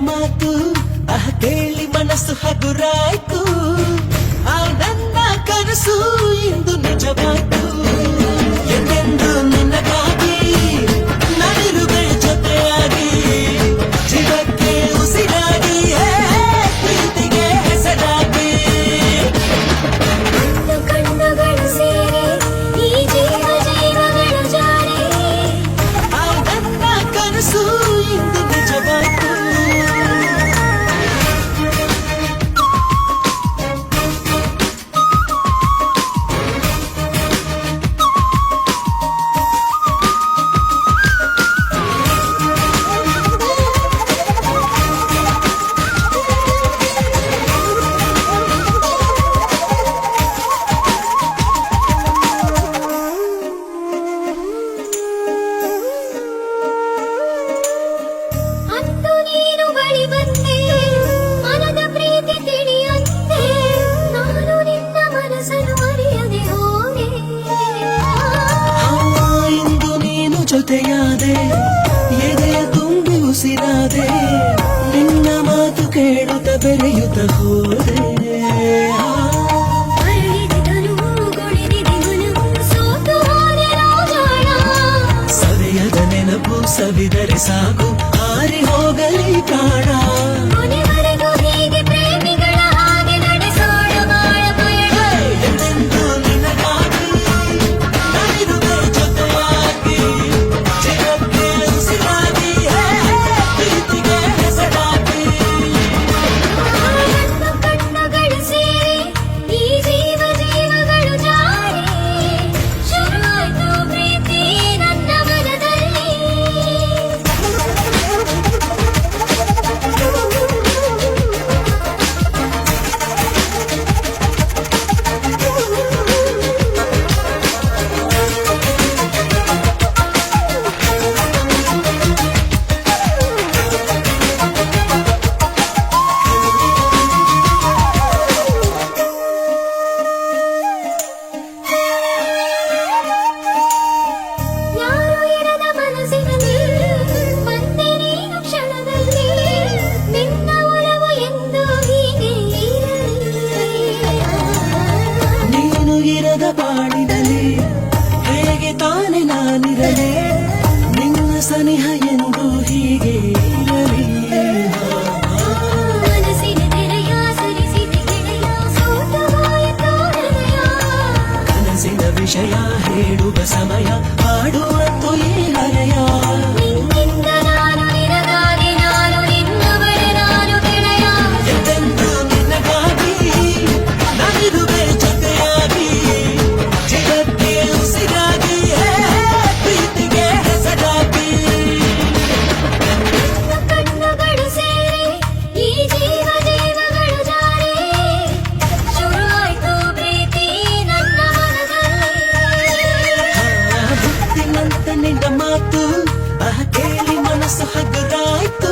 ಮಾತು ಆ ಕೇಳಿ ಮನಸ್ಸು ಹಗುರಾಯ್ತು ಆನಂದ ಕನಸು ಇಂದು ನಿಜವಾಯ್ತು ಜೊತೆಯಾದೆ ಎದೆಯ ತುಂಬಿ ಉಸಿರಾದೆ ನಿನ್ನ ಮಾತು ಕೇಳುತ್ತ ಬೆರೆಯುತ್ತ ಹೋದೆ. ಸವಿಯದ ನೆನಪು ಸವಿದರೆ ಸಾಕು ಹಾರಿ ಹೋಗಲಿ ಪ್ರಾಣ. ಬಾಳಿಡಲಿ ಹೇಗೆ ತಾನೆ ನಾನಿರಲೇ. ನಿನ್ನ ಸನಿಹ ಎಂದು ಹೀಗೆ ಮಾತಿನಂತ ನಿನ್ನ ಮಾತು? ಆ ಕೇಳಿ ಮನಸ್ಸು ಹಗುರಾಯ್ತು.